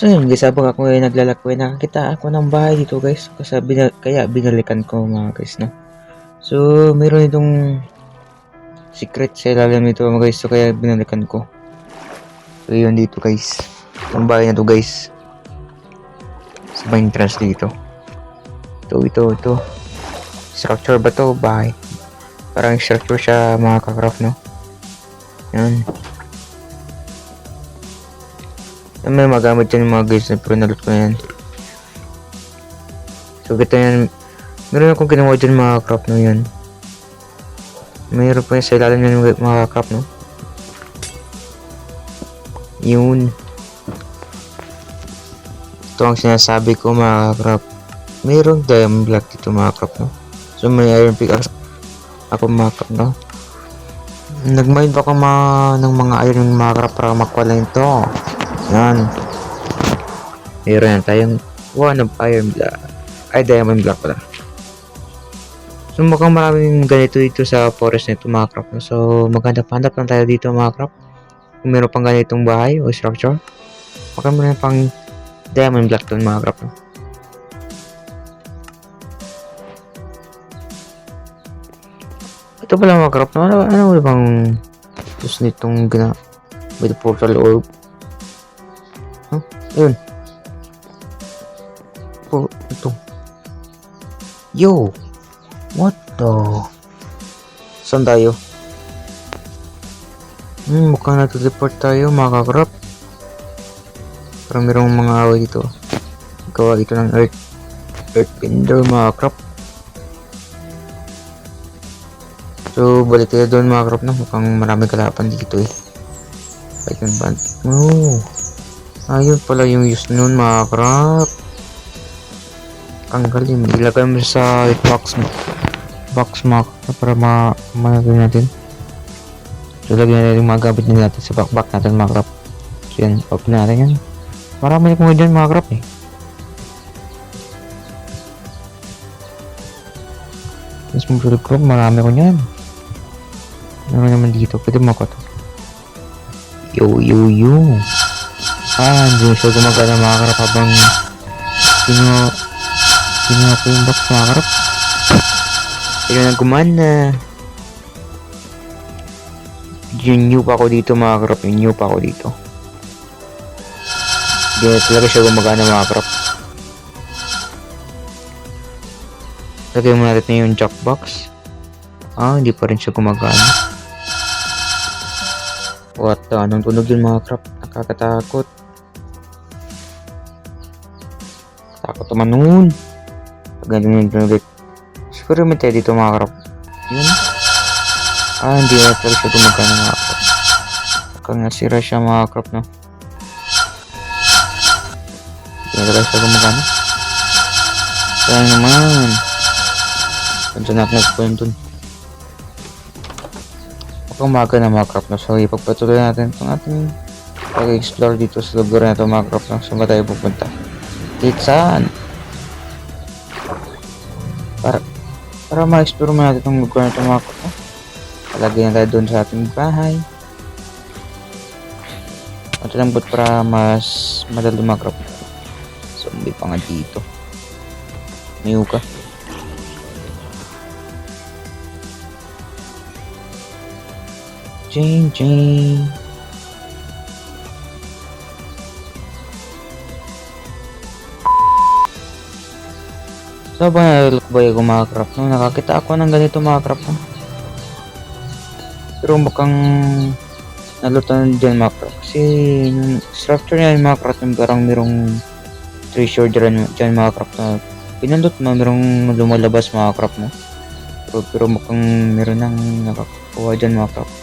So yun guys, habang ako ngayon naglalakbay, nakakita ako ng bahay dito guys. Kasi bina- kaya binalikan ko mga guys, no? So, meron itong secret sa ilalim nito mga guys. So, kaya binalikan ko. So, yun dito guys. Ang bahay na to guys. Sa may entrance dito. Ito, ito, ito. Structure ba to? Bahay. Parang structure siya mga kakraft, no? Yan. Yan, may magamit yan yung mga guys na pero nalot ko na yan. So, kita yan. Meron akong ginawa dyan mga crop no yan. Mayroon pa yan sa ilalim yan mga crop no. Yun. Ito ang sinasabi ko mga crop. Mayroong diamond block dito mga crop no. So, may iron pickaxe ako mga crop no. Nag-mine ako mga, ng mga iron mga crop para makuha lang ito. Yan. Meron yan tayong one of iron block. Ay, diamond block pala. So, mukhang maraming ganito dito sa forest nito mga crop. So, maghanap-hanap lang tayo dito mga crop. Kung meron pang ganitong bahay o structure. Baka meron pang diamond block doon mga crop. Ito pala mga crop. no? Ano, ano ba bang gusto nitong gina with portal orb? Ayun. Po, ito. Yo! What the? Saan tayo? Hmm, mukhang nag-report tayo mga kakrap. Parang merong mga away dito. Gawa ito ng earth. Earthbender mga krap. So, balik tayo doon mga krap na. Mukhang marami kalapan dito eh. Python band. Oh. Ayun pala yung use nun mga krap. Ang galing. Ilagay mo sa box mo. Box mo para ma malagay natin. So, lagyan natin yung mga gamit din natin sa backpack natin mga krap. So, yan. Open natin yan. Marami na kung dyan mga krap eh. Mas mobile crop, marami ko niyan. Meron naman dito. Pwede mo ko to. Yo, yo, yo. Ah, hindi siya gumagana mga krap habang sino sino ako yung box krap. Sino na gumana. Yung new pa ako dito mga krap. Yung new pa ako dito. Hindi na talaga siya gumagana mga krap. Lagay mo natin yung jackbox. Ah, hindi pa rin siya gumagana. What the? Anong tunog yun mga krap? Nakakatakot. Takot naman nun. Pag ganun yung tunog. Siguro may tayo dito mga krap. Yun. Ah, hindi na talaga siya gumagana mga krap. Baka nga sira siya mga krap no. Hindi na talaga siya gumagana. Sayang naman. Nandiyan na nag-point dun. Mukhang umaga na mga crop na. So, ipagpatuloy natin itong ating pag-explore dito sa lugar na ito mga crop na. Saan ba tayo pupunta? Kahit saan? Para, para ma-explore mo natin itong lugar na ito mga na. Palagay na tayo dun sa ating bahay. At lambot para mas madali mga crop. Zombie pa nga dito. May uka. Jane, Jane. So, ba nalakbay ako mga craft no? Nakakita ako ng ganito mga craft no? Pero mukhang nalutan dyan mga craft. Kasi yung structure niya yung mga craft yung parang merong treasure dyan, dyan mga craft na pinandot mo merong lumalabas mga craft no? Pero, pero mukhang meron nang nakakuha dyan mga craft.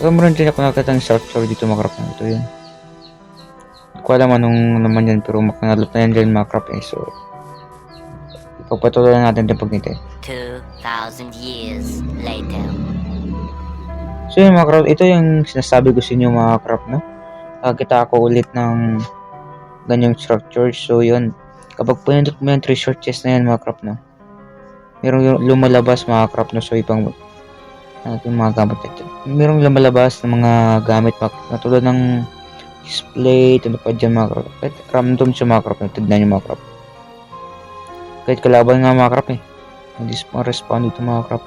Saka meron din ako nakita ng structure dito mga crop na ito yun. Ko alam anong naman yan pero makanalot na yan dyan mga crop eh. So, ipagpatuloy natin din pagnitay. 2,000 years later. So yun mga crop, ito yung sinasabi ko sa inyo mga crop no. Nakakita ako ulit ng ganyang structure. So yun, kapag pinindot mo yung treasure chest na yan mga crop no. Merong lumalabas mga crop no. So ibang natin mga gamit natin. Merong lumalabas ng mga gamit na tulad ng display, na pa dyan mga. Kahit random siya mga krap, tignan nyo mga krap. Kahit kalaban nga mga krap eh. Hindi pa respawn dito mga krap.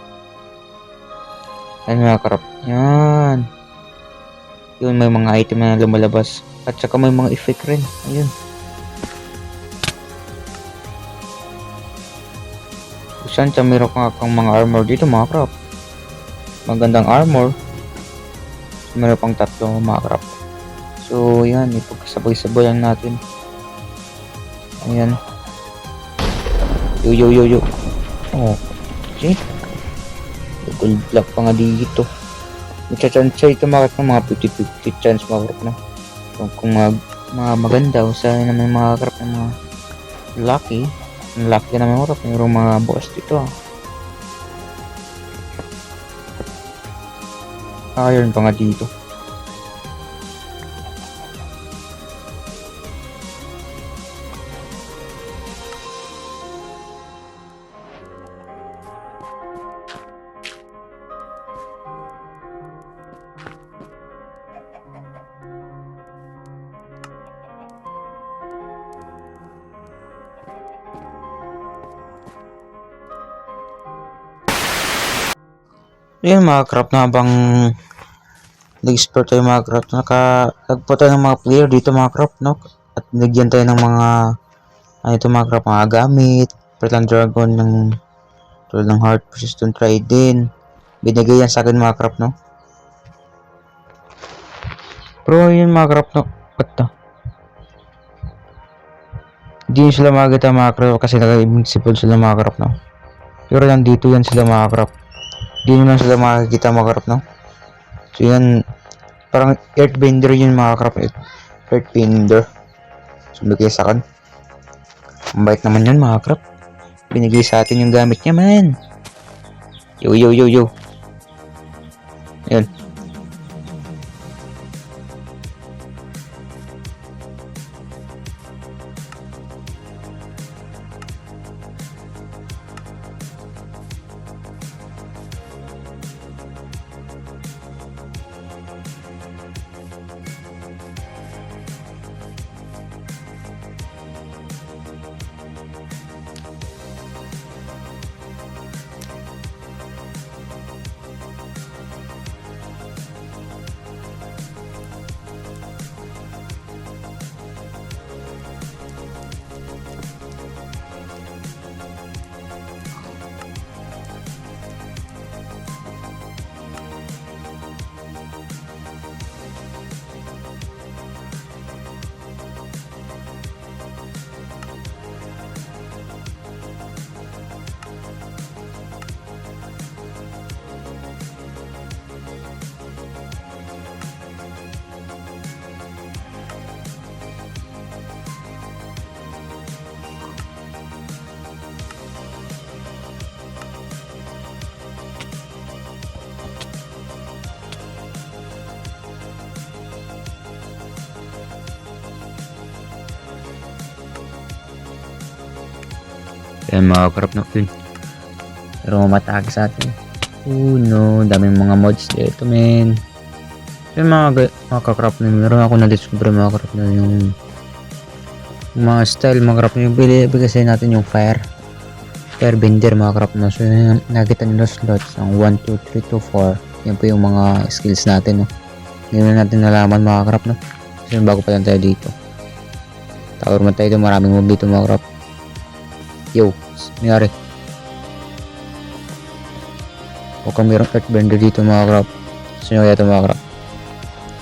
Ayan mga krap. Yan. Yun, may mga item na lumalabas. At saka may mga effect rin. Ayun. Saan siya meron ka kang mga armor dito mga krap. Magandang armor. Meron pang tatlo mga krap. So, yan. Ipagkasabay-sabay lang natin. Ayan. Yo, yo, yo, yo. Oh. See? Gold block pa nga dito. May-chance ito mga krap, mga 50-50 chance mga krap na. Kung, kung mag, mga maganda o sa naman mga krap na mga lucky. Ang lucky na mga krap. Mayroong mga boss dito ah. Iron pa nga dito. Yun mga crap na habang nag-explore tayo mga crap, naka nagpo tayo ng mga player dito mga crap, no? At nagyan tayo ng mga ano ito mga crap, mga gamit, Pretland Dragon ng tulad ng Heart Persistent Trident. Binigay yan sa akin mga crap, no? Pero yun mga crap, no? What the? Hindi sila makakita mga crap kasi naka-invincible sila mga crap, no? Pero nandito yan sila mga crap. Hindi lang sila makikita mga krap, no? So, yan. Parang earthbender yun mga krap. Earthbender. So, bigay sa akin. Ang bait naman yun mga krap. Binigay sa atin yung gamit niya, man. Yo, yo, yo, yo. Yan. Yan mga krap na yun. Pero mamatake sa atin. Oh no, daming mga mods dito men. Yung mga, ga- mga kakrap na yun, meron ako na-discover mga krap na yung mga style mga krap na yung kasi natin yung fire. Fire bender mga krap na. So yun, nakita nyo na slots. Ang 1, 2, 3, 2, 4 yan po yung mga skills natin no? Ngayon na natin nalaman mga krap no? Kasi bago pa lang tayo dito. Tower man tayo dito maraming mob dito mga krap yo nangyari Mukhang mayroong earthbender dito mga krap. Sino kaya ito mga krap?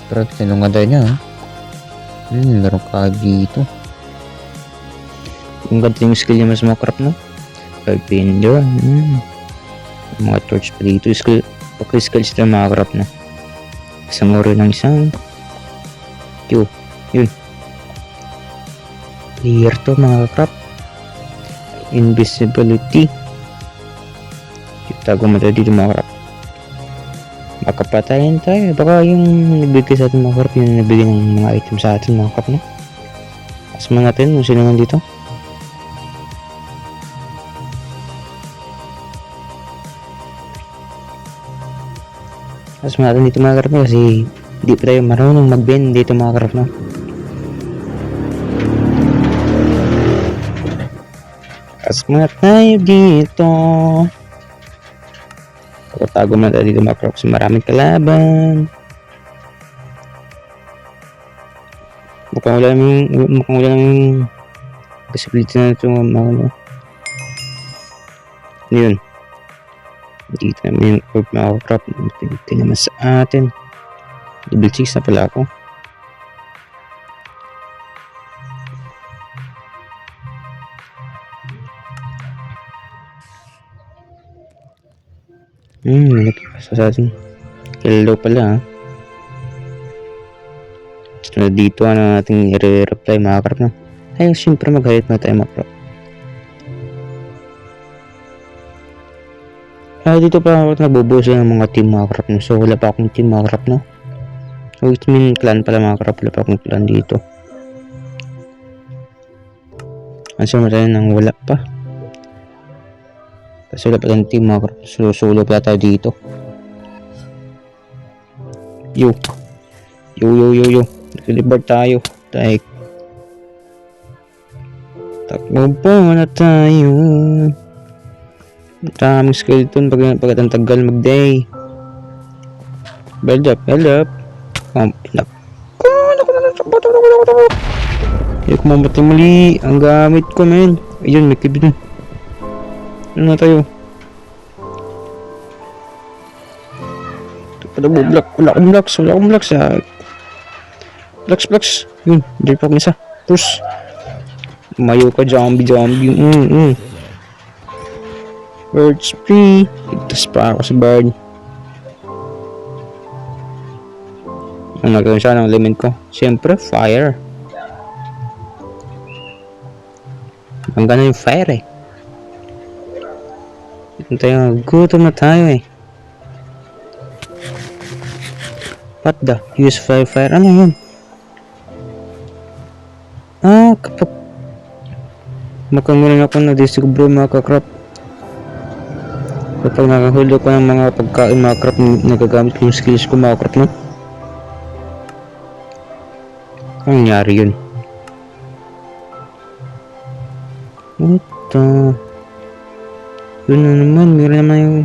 Pero tinungan tayo niya ha. Hmm, meron ka dito. Yung ganda yung skill niya mas mga krap no? Earthbender. Hmm. Mga torch pa dito. Skill, okay skills ito mga krap na. Isang oro ng isang. Yo, yun. Clear to mga krap. Invisibility. Mo tayo dito mga krap. Baka patayin tayo. Baka yung nagbigay sa atin mga krap, yung nagbigay ng mga item sa atin mga krap, no? Asma natin kung sino nandito. Asma natin dito mga krap, no? kasi hindi pa tayo marunong mag-bend dito mga krap, no? Muna tayo dito. Tago muna tayo dito mga crocs. Maraming kalaban. Mukhang wala namang, mukhang wala namang possibility na ito mga ano. Yun. Dito naman yung orb mga crop. Pinti naman sa atin. Double chicks na pala ako. Hmm, sa atin. Hello pala ha. So, dito ano natin i-reply mga krap no. Ay, syempre mag-highlight na tayo mga krap. Ah, dito pa ako nabubuso ng mga team mga krap no. So, wala pa akong team mga krap no. So, it mean clan pala mga krap. Wala pa akong clan dito. Ang sama tayo nang wala pa. Wala pa tayong team mga solo pa tayo dito. Yo. Yo, yo, yo, yo. Deliver tayo. Tayo. Takbo po na tayo. Daming skeleton pag pag tagal mag-day. Build up, build up. Um. Oh, naku, naku, naku, naku, naku, naku, mamatay mali. Ang gamit ko, men. Ayun, may kibin. Ano na tayo? Pada mo, block. Wala akong blocks. Wala akong blocks. Ah. Blocks, blocks. Yun, hindi pa ako isa. Push. Mayo ka, zombie, zombie. Mm, mm. Bird spree. Ligtas pa ako sa bird. Ang nagawin siya ng element ko. Siyempre, fire. Ang gana yung fire eh. Tayo, gutom na tayo eh. What the? Use fire fire. Ano yun? Ah, kapag makamulan ako na discover mga kakrap. Kapag nakahulog ko ng mga pagkain mga krap, nagagamit yung skills ko mga krap no? Anong nangyari yun? What the? Yun na naman, meron naman yung